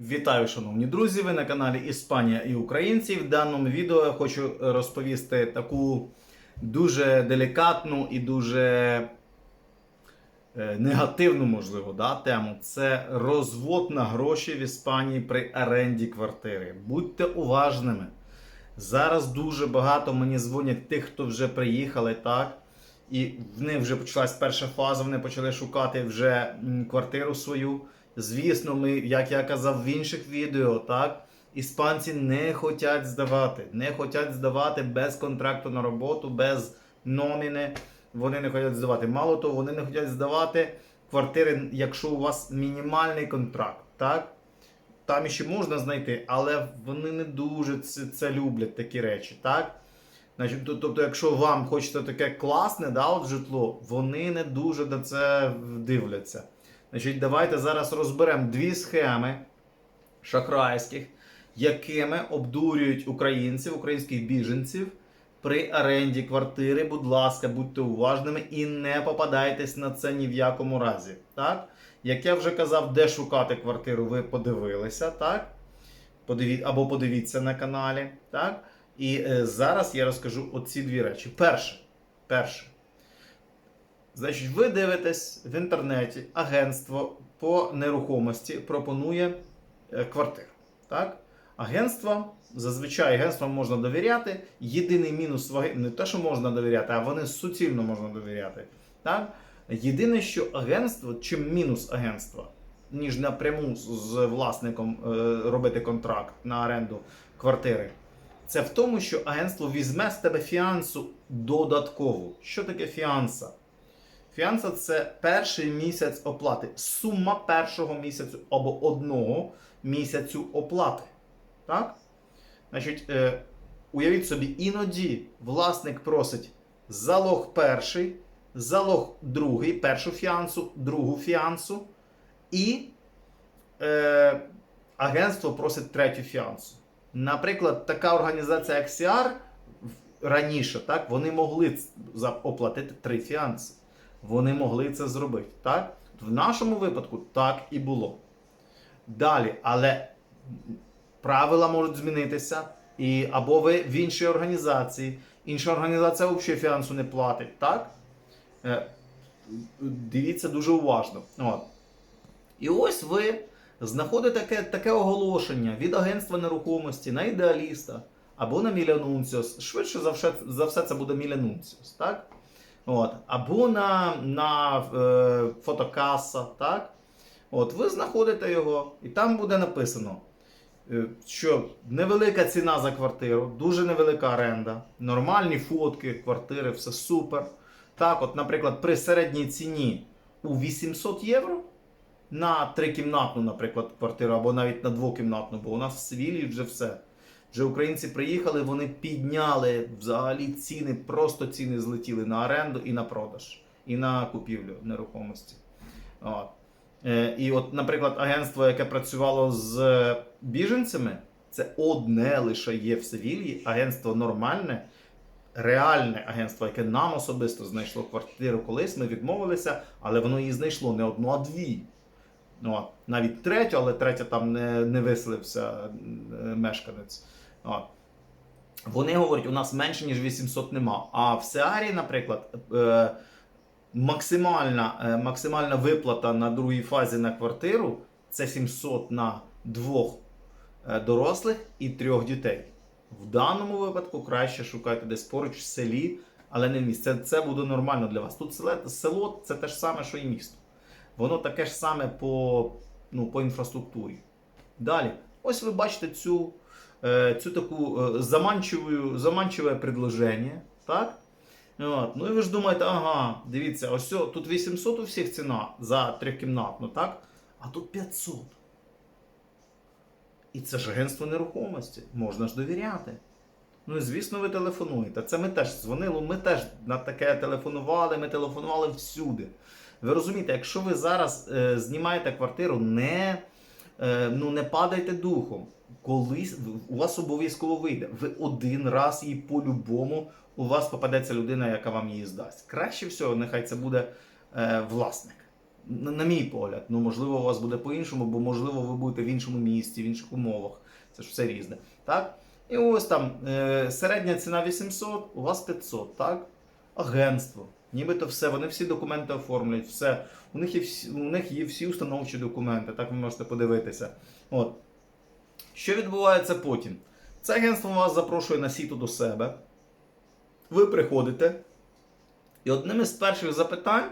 Вітаю, шановні друзі! Ви на каналі Іспанія і Українці. В даному відео я хочу розповісти таку дуже делікатну і дуже е, негативну, можливо, да, тему. Це розвод на гроші в Іспанії при оренді квартири. Будьте уважними. Зараз дуже багато мені дзвонять тих, хто вже приїхали, так? І в них вже почалась перша фаза, вони почали шукати вже квартиру свою. Звісно, ми, як я казав в інших відео, так, іспанці не хочуть здавати. Не хочуть здавати без контракту на роботу, без номіни. Вони не хочуть здавати. Мало того, вони не хочуть здавати квартири, якщо у вас мінімальний контракт. так? Там ще можна знайти, але вони не дуже це, це люблять такі речі. так? Значить, тобто, якщо вам хочеться таке класне да, от житло, вони не дуже на це дивляться. Значить, давайте зараз розберемо дві схеми шахрайських, якими обдурюють українців, українських біженців при оренді квартири. Будь ласка, будьте уважними і не попадайтесь на це ні в якому разі. Так? Як я вже казав, де шукати квартиру, ви подивилися, так? Подиві... Або подивіться на каналі. Так? І е, зараз я розкажу оці дві речі. Перше. Перше. Значить, ви дивитесь в інтернеті, агентство по нерухомості пропонує е, квартиру. Так? Агентство, зазвичай агентствам можна довіряти. Єдиний мінус не те, що можна довіряти, а вони суцільно можна довіряти. Так? Єдине, що агентство, чим мінус агентства, ніж напряму з- власником е, робити контракт на оренду квартири, це в тому, що агентство візьме з тебе фіансу додаткову. Що таке фіанса? Фіанса це перший місяць оплати. Сума першого місяцю або одного місяцю оплати. Так? Значить, е, уявіть собі, іноді власник просить залог перший, залог другий, першу фіансу, другу фіансу, і е, агентство просить третю фіансу. Наприклад, така організація, як CR, раніше, так, вони могли оплатити три фіанси. Вони могли це зробити. Так? В нашому випадку так і було. Далі, але правила можуть змінитися. І або ви в іншій організації, інша організація взагалі фінансу не платить. Так? Е, Дивіться дуже уважно. От. І ось ви знаходите таке, таке оголошення від агентства нерухомості на ідеаліста або на Мілянунціос. Швидше за все, за все це буде Мілянунціос. Так? От. Або на, на е, фотокаса, так? От, ви знаходите його, і там буде написано, е, що невелика ціна за квартиру, дуже невелика оренда, нормальні фотки, квартири, все супер. Так, от, наприклад, при середній ціні у 800 євро на трикімнатну, наприклад, квартиру, або навіть на двокімнатну, бо у нас в Севілії вже все. Вже українці приїхали, вони підняли взагалі ціни, просто ціни злетіли на оренду і на продаж, і на купівлю нерухомості. От. Е, І от, наприклад, агентство, яке працювало з біженцями, це одне лише є в Севілії, агентство нормальне, реальне агентство, яке нам особисто знайшло квартиру колись. Ми відмовилися, але воно її знайшло не одну, а дві. От, навіть третю, але третя там не, не виселився е, мешканець. Вони говорять, у нас менше, ніж 800 нема. А в Сеарі, наприклад, е, максимальна, е, максимальна виплата на другій фазі на квартиру це 700 на двох е, дорослих і трьох дітей. В даному випадку краще шукайте десь поруч в селі, але не в місті. Це, це буде нормально для вас. Тут селе- село це те ж саме, що і місто. Воно таке ж саме по, ну, по інфраструктурі. Далі, ось ви бачите цю, цю таку е, заманчиву, заманчиве предложення. Так? От. Ну і ви ж думаєте, ага, дивіться, ось о, тут 800 у всіх ціна за трикімнатну, так? А тут 500. І це ж агентство нерухомості. Можна ж довіряти. Ну і звісно, ви телефонуєте. Це ми теж дзвонили, ми теж на таке телефонували, ми телефонували всюди. Ви розумієте, якщо ви зараз е, знімаєте квартиру, не, е, ну, не падайте духом. Колись у вас обов'язково вийде. Ви один раз її по-любому у вас попадеться людина, яка вам її здасть. Краще всього, нехай це буде е, власник. на, на мій погляд. Ну, можливо, у вас буде по-іншому, бо можливо, ви будете в іншому місті, в інших умовах. Це ж все різне. Так? І ось там е, середня ціна 800, у вас 500, так? Агентство. Нібито все, вони всі документи оформлюють, все. У них є всі, у них є всі установчі документи, так ви можете подивитися. От. Що відбувається потім? Це агентство вас запрошує на сіту до себе. Ви приходите. І одним із перших запитань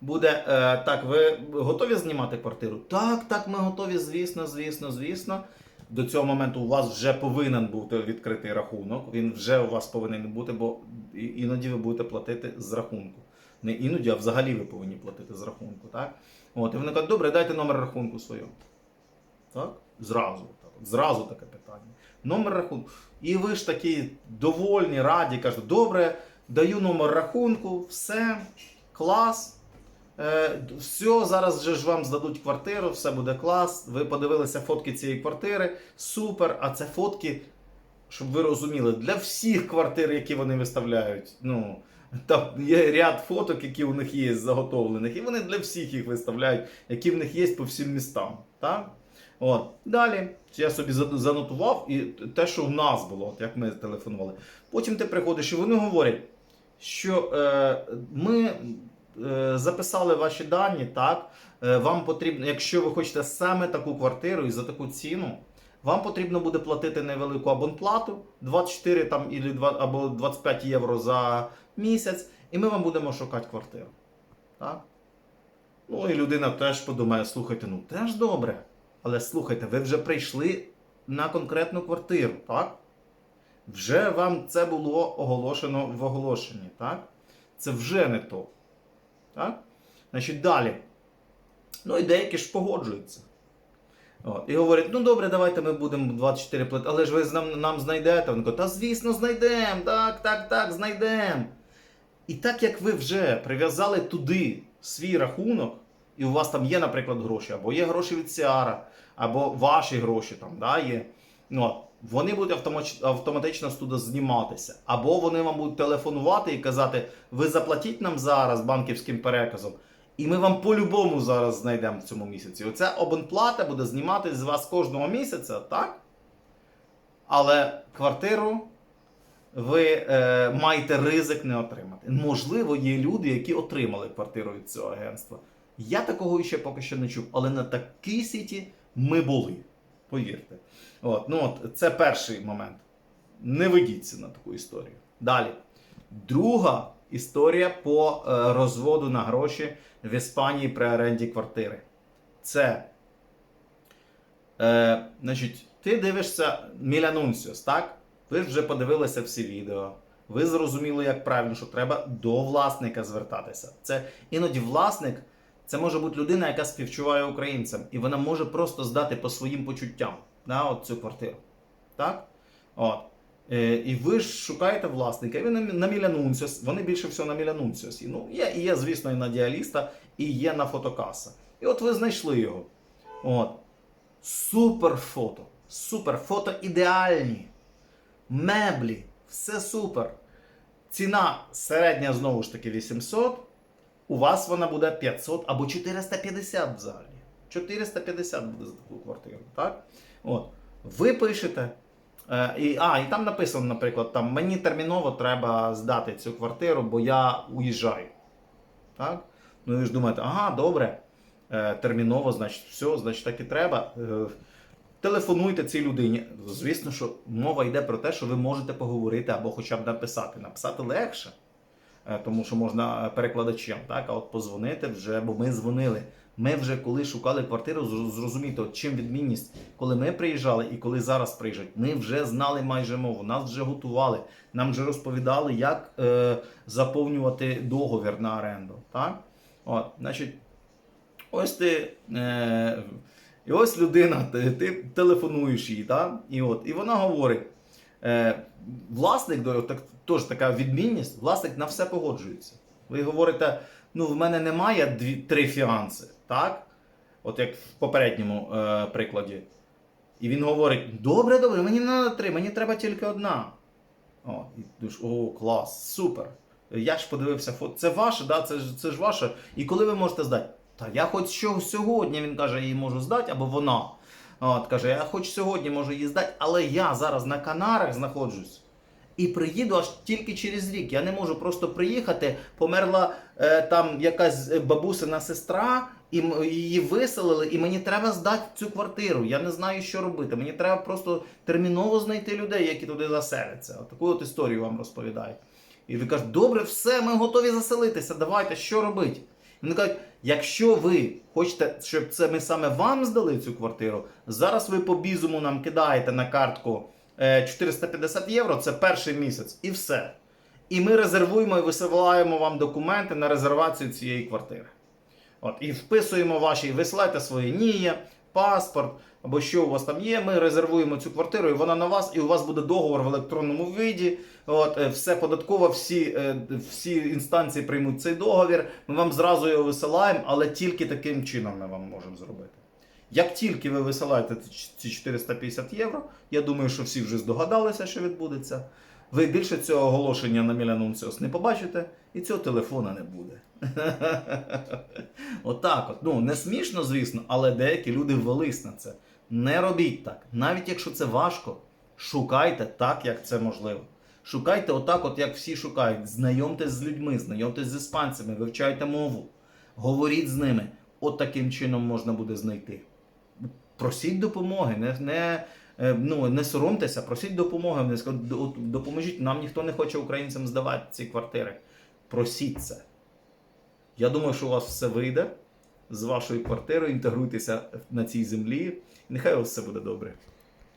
буде: е, так, ви готові знімати квартиру? Так, так, ми готові, звісно, звісно, звісно. До цього моменту у вас вже повинен бути відкритий рахунок. Він вже у вас повинен бути, бо іноді ви будете платити з рахунку. Не іноді, а взагалі ви повинні платити з рахунку. Так? От, і вони кажуть, добре, дайте номер рахунку свого. Так? Зразу. Зразу таке питання. Номер рахунку. І ви ж такі довольні, раді, кажете, добре, даю номер рахунку, все, клас. Е, все, зараз же ж вам здадуть квартиру, все буде клас. Ви подивилися фотки цієї квартири, супер. А це фотки, щоб ви розуміли, для всіх квартир, які вони виставляють. Ну, там є ряд фоток, які у них є заготовлених, і вони для всіх їх виставляють, які в них є по всім містам. Так? От. Далі я собі занотував і те, що в нас було, от як ми телефонували. Потім ти приходиш і вони говорять, що е, ми е, записали ваші дані, так. Е, вам потрібно, якщо ви хочете саме таку квартиру і за таку ціну, вам потрібно буде платити невелику абонплату 24 там, або 25 євро за місяць, і ми вам будемо шукати квартиру. Так? Ну і людина теж подумає, слухайте, ну теж добре. Але слухайте, ви вже прийшли на конкретну квартиру, так? Вже вам це було оголошено в оголошенні, так? Це вже не то. Так? Значить, далі. Ну і деякі ж погоджуються. От, і говорять, ну добре, давайте ми будемо 24 платити, але ж ви нам, нам знайдете. Вони кажуть, та звісно, знайдемо, так, так, так, знайдемо. І так як ви вже прив'язали туди свій рахунок, і у вас там є, наприклад, гроші, або є гроші від Сіара, або ваші гроші там да, є. Ну, вони будуть автоматично туди зніматися. Або вони вам будуть телефонувати і казати, ви заплатіть нам зараз банківським переказом, і ми вам по-любому зараз знайдемо в цьому місяці. Оця абонплата буде зніматись з вас кожного місяця, так? Але квартиру ви е, маєте ризик не отримати. Можливо, є люди, які отримали квартиру від цього агентства. Я такого ще поки що не чув, але на такій сіті ми були. Повірте. От, ну от, це перший момент. Не ведіться на таку історію. Далі. Друга історія по е, розводу на гроші в Іспанії при оренді квартири. Це. Е, значить, ти дивишся Мілянунсіос, так? Ви ж вже подивилися всі відео. Ви зрозуміли, як правильно, що треба до власника звертатися. Це іноді власник це може бути людина, яка співчуває українцям, і вона може просто здати по своїм почуттям да, от цю квартиру. Так? От. Е, і ви ж шукаєте власника, і ви на, Мілянунсіос, вони більше всього на Мілянунсіос. Ну, є, і є, звісно, і на діаліста, і є на фотокаса. І от ви знайшли його. От. Супер фото. Супер фото ідеальні. Меблі, все супер. Ціна середня знову ж таки 800. У вас вона буде 500 або 450 взагалі. 450 буде за таку квартиру. Так? От. Ви пишете. Е, і, а, і там написано, наприклад, там, мені терміново треба здати цю квартиру, бо я уїжджаю. Так? Ну і ж думаєте, ага, добре, е, терміново, значить, все, значить так і треба. Е, телефонуйте цій людині. Звісно, що мова йде про те, що ви можете поговорити або хоча б написати. Написати легше, тому що можна е, перекладачем, так? а от позвонити вже, бо ми дзвонили. Ми вже коли шукали квартиру, зр- зрозуміти, от чим відмінність, коли ми приїжджали і коли зараз приїжджають, ми вже знали майже мову, нас вже готували, нам вже розповідали, як е, заповнювати договір на оренду. Так? От, значить, ось ти. Е, і ось людина, ти, ти телефонуєш їй, так? І, от, і вона говорить: е, власник, до- так, теж така відмінність, власник на все погоджується. Ви говорите, ну в мене немає дві, три фіанси, так? От як в попередньому е, прикладі. І він говорить: добре, добре, мені не треба три, мені треба тільки одна. О, і думаєш, о, клас, супер. Я ж подивився фото. Це ваше, да? це, ж, це ж ваше. І коли ви можете здати? Та я хоч що сьогодні, він каже, її можу здати, або вона. От, каже, я хоч сьогодні можу її здати, але я зараз на Канарах знаходжусь. І приїду аж тільки через рік. Я не можу просто приїхати. Померла е, там якась е, бабусина сестра, і її виселили, і мені треба здати цю квартиру. Я не знаю, що робити. Мені треба просто терміново знайти людей, які туди заселяться. От таку от історію вам розповідаю. І ви кажуть, добре, все, ми готові заселитися. Давайте, що робити? Вони кажуть, якщо ви хочете, щоб це ми саме вам здали цю квартиру, зараз ви по бізуму нам кидаєте на картку е, 450 євро, це перший місяць, і все. І ми резервуємо і висилаємо вам документи на резервацію цієї квартири. От, і вписуємо ваші, висилайте свої НІЄ, паспорт або що у вас там є. Ми резервуємо цю квартиру, і вона на вас, і у вас буде договор в електронному виді. От, е, все податково, всі, е, всі інстанції приймуть цей договір. Ми вам зразу його висилаємо, але тільки таким чином ми вам можемо зробити. Як тільки ви висилаєте ці 450 євро, я думаю, що всі вже здогадалися, що відбудеться. Ви більше цього оголошення на Мілянунціос не побачите, і цього телефона не буде. Отак от. Ну, не смішно, звісно, але деякі люди ввелись на це. Не робіть так. Навіть якщо це важко, шукайте так, як це можливо. Шукайте отак, от як всі шукають. Знайомтесь з людьми, знайомтесь з іспанцями, вивчайте мову, говоріть з ними. От таким чином можна буде знайти. Просіть допомоги, не, не, е, ну, не соромтеся, просіть допомоги. Не скажуть, «До- Допоможіть, нам ніхто не хоче українцям здавати ці квартири. Просіть це. Я думаю, що у вас все вийде з вашою квартирою, інтегруйтеся на цій землі. Нехай у вас все буде добре.